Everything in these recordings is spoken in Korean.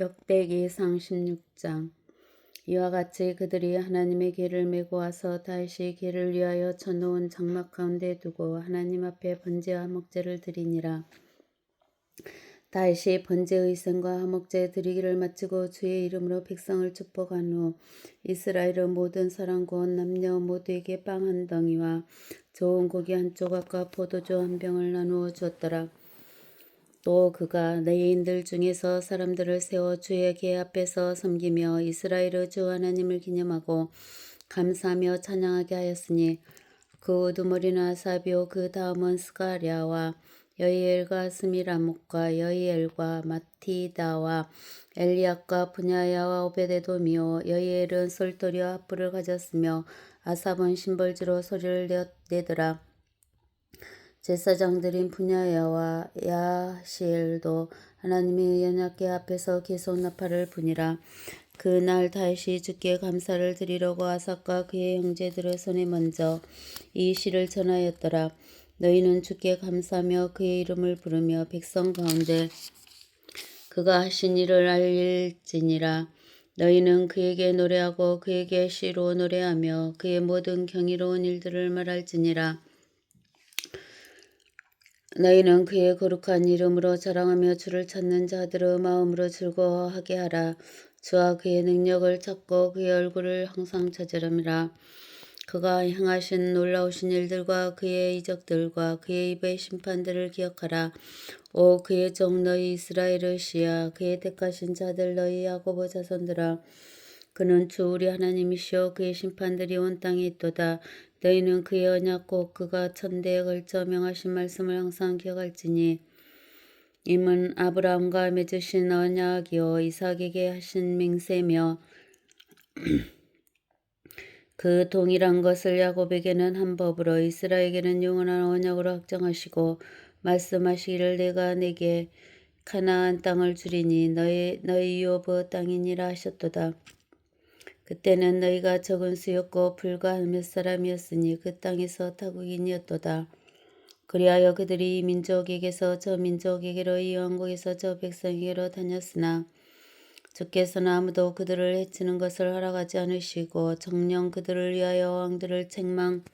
역대기 상 16장 이와 같이 그들이 하나님의 길을 메고 와서 다시 길을 위하여 쳐놓은 장막 가운데 두고 하나님 앞에 번제와 화목제를 드리니라. 다시 번제의 생과 화목제 드리기를 마치고 주의 이름으로 백성을 축복한 후 이스라엘의 모든 사람 곧 남녀 모두에게 빵 한 덩이와 좋은 고기 한 조각과 포도주 한 병을 나누어 주었더라. 또 그가 레인들 중에서 사람들을 세워 주의 계 앞에서 섬기며 이스라엘의 주 하나님을 기념하고 감사하며 찬양하게 하였으니 그 우두머리는 아사비오 그 다음은 스가랴와 여이엘과 스미라목과 여이엘과 마티다와 엘리압과 분야야와 오베데도미오 여이엘은 솔토리와 하프를 가졌으며 아삽은 심벌주로 소리를 내더라. 제사장들인 분야야와 야시엘도 하나님의 연약계 앞에서 계속 나팔을 부니라. 그날 다시 주께 감사를 드리려고 아삭과 그의 형제들의 손에 먼저 이 시를 전하였더라. 너희는 주께 감사하며 그의 이름을 부르며 백성 가운데 그가 하신 일을 알릴지니라. 너희는 그에게 노래하고 그에게 시로 노래하며 그의 모든 경이로운 일들을 말할지니라. 너희는 그의 거룩한 이름으로 자랑하며 주를 찾는 자들의 마음으로 즐거워하게 하라. 주와 그의 능력을 찾고 그의 얼굴을 항상 찾으람이라. 그가 행하신 놀라우신 일들과 그의 이적들과 그의 입의 심판들을 기억하라. 오 그의 종 너희 이스라엘의 시야 그의 택하신 자들 너희 야고보 자손들아 그는 주 우리 하나님이시오 그의 심판들이 온 땅에 있도다. 너희는 그의 언약 곧 그가 천대에 걸쳐 명하신 말씀을 항상 기억할지니 임은 아브라함과 맺으신 언약이요 이삭에게 하신 맹세며 그 동일한 것을 야곱에게는 한 법으로 이스라엘에게는 영원한 언약으로 확정하시고 말씀하시기를 내가 내게 가나안 땅을 주리니 너희 너희 유업의 땅이니라 하셨도다. 그때는 너희가 적은 수였고 불과 몇 사람이었으니 그 땅에서 타국인이었도다. 그리하여 그들이 이 민족에게서 저 민족에게로 이 왕국에서 저 백성에게로 다녔으나 주께서는 아무도 그들을 해치는 것을 허락하지 않으시고 정령 그들을 위하여 왕들을 책망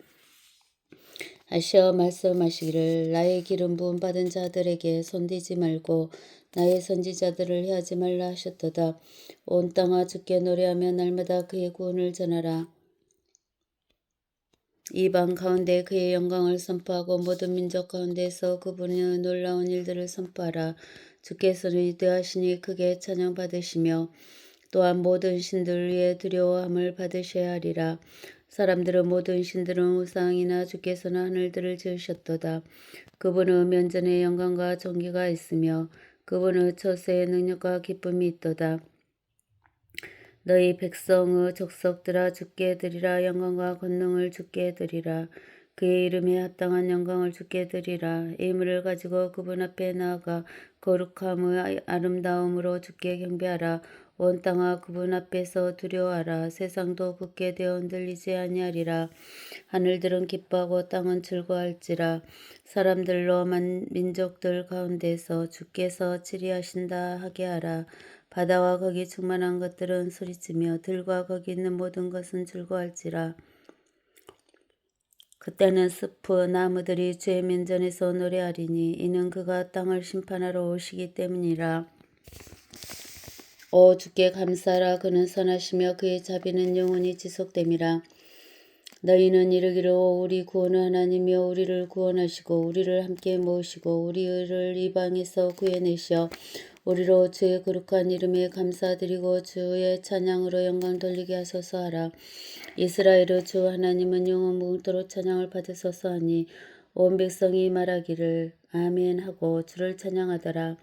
하셔 말씀하시기를 나의 기름 부음 받은 자들에게 손대지 말고 나의 선지자들을 해하지 말라 하셨도다. 온 땅아 주께 노래하며 날마다 그의 구원을 전하라. 이방 가운데 그의 영광을 선포하고 모든 민족 가운데서 그분의 놀라운 일들을 선포하라. 주께서는 위대하시니 크게 찬양받으시며 또한 모든 신들 위에 두려워함을 받으셔야 하리라. 사람들은 모든 신들은 우상이나 주께서는 하늘들을 지으셨도다. 그분은 면전에 영광과 존귀가 있으며 그분의 처세에 능력과 기쁨이 있도다. 너희 백성의 족속들아 주께 드리라 영광과 권능을 주께 드리라 그의 이름에 합당한 영광을 주께 드리라 예물을 가지고 그분 앞에 나아가 거룩함의 아름다움으로 주께 경배하라 온 땅아 그분 앞에서 두려워하라. 세상도 굳게 되어 흔들리지 아니하리라. 하늘들은 기뻐하고 땅은 즐거워할지라. 사람들로 만 민족들 가운데서 주께서 치리하신다 하게 하라. 바다와 거기 충만한 것들은 소리치며 들과 거기 있는 모든 것은 즐거워할지라. 그때는 숲의 나무들이 주의 면전에서 노래하리니 이는 그가 땅을 심판하러 오시기 때문이라 오 주께 감사하라 그는 선하시며 그의 자비는 영원히 지속됨이라. 너희는 이르기로 우리 구원은 하나님이여 우리를 구원하시고 우리를 함께 모으시고 우리를 이방에서 구해내시어 우리로 주의 거룩한 이름에 감사드리고 주의 찬양으로 영광 돌리게 하소서 하라. 이스라엘의 주 하나님은 영원 무궁토록 찬양을 받으소서 하니 온 백성이 말하기를 아멘 하고 주를 찬양하더라.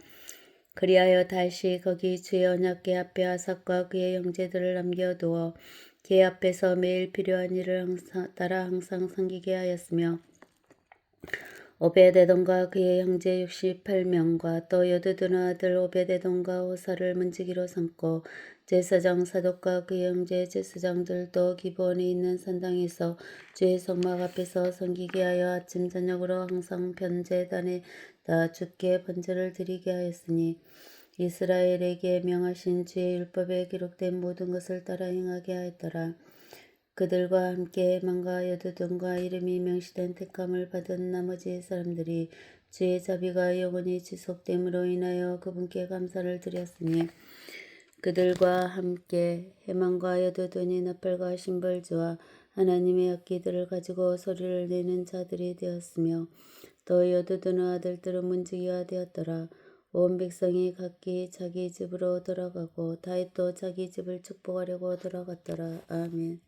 그리하여 다시 거기 주의 언약궤 앞에 아삭과 그의 형제들을 남겨두어 궤 앞에서 매일 필요한 일을 항상, 따라 항상 섬기게 하였으며 오베데돔과 그의 형제 68명과 또 여두두는 아들 오베데돔과 호사를 문지기로 삼고 제사장 사독과 그의 형제 제사장들도 기본에 있는 산당에서 주의 성막 앞에서 섬기게 하여 아침 저녁으로 항상 변제단에 다 주께 번제를 드리게 하였으니 이스라엘에게 명하신 주의 율법에 기록된 모든 것을 따라 행하게 하였더라. 그들과 함께 해만과 여두둔과 이름이 명시된 택함을 받은 나머지 사람들이 주의 자비가 영원히 지속됨으로 인하여 그분께 감사를 드렸으니 그들과 함께 해만과 여두둔이 나팔과 심벌주와 하나님의 악기들을 가지고 소리를 내는 자들이 되었으며 또 여두둔의 아들들은 문지기가 되었더라. 온 백성이 각기 자기 집으로 돌아가고 다윗도 자기 집을 축복하려고 돌아갔더라. 아멘.